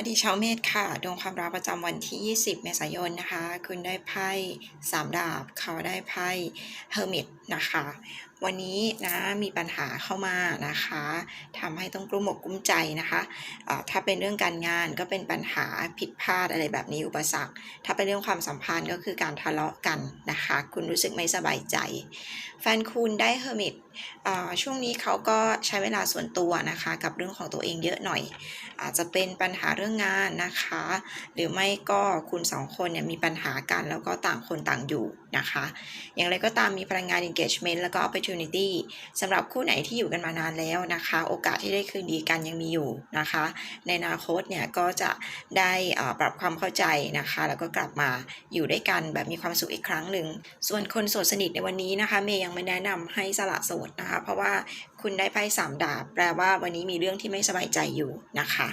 วัสดีชาวเมษค่ะ ดวงความรักประจำวันที่ 20 เมษายนนะคะ คุณได้ไพ่สามดาบ เขาได้ไพ่เฮอร์มิตนะคะ วันนี้นะมีปัญหาเข้ามานะคะทำให้ต้องกลุ้มอกกลุ้มใจนะคะอ่าถ้าเป็นเรื่องการงานก็เป็นปัญหาผิดพลาดอะไรแบบนี้อุปสรรค ถ้าเป็นเรื่องความสัมพันธ์ก็คือการทะเลาะกันนะคะ คุณรู้สึกไม่สบายใจ แฟนคุณได้เฮอร์มิตช่วงนี้เขาก็ใช้เวลาส่วนตัวนะคะ กับเรื่องของตัวเองเยอะหน่อย อาจจะเป็นปัญหาเรื่องงานนะคะ หรือไม่ก็คุณสองคนเนี่ยมีปัญหากันแล้วก็ต่างคนต่างอยู่นะคะ อย่างไรก็ตามมีพลังงาน engagement แล้วก็ไป opportunity สำหรับคู่ไหนที่อยู่กันมานานแล้วนะคะ โอกาสที่ได้คืนดีกันยังมีอยู่นะคะ ในอนาคตเนี่ยก็จะได้ปรับความเข้าใจนะคะ แล้วก็กลับมาอยู่ด้วยกันแบบมีความสุขอีกครั้งหนึ่ง ส่วนคนโสดสนิทในวันนี้นะคะเมย์ยังไม่แนะนำให้สละโสดนะคะ เพราะว่าคุณได้ไพ่สามดาบ แปลว่าวันนี้มีเรื่องที่ไม่สบายใจอยู่นะคะ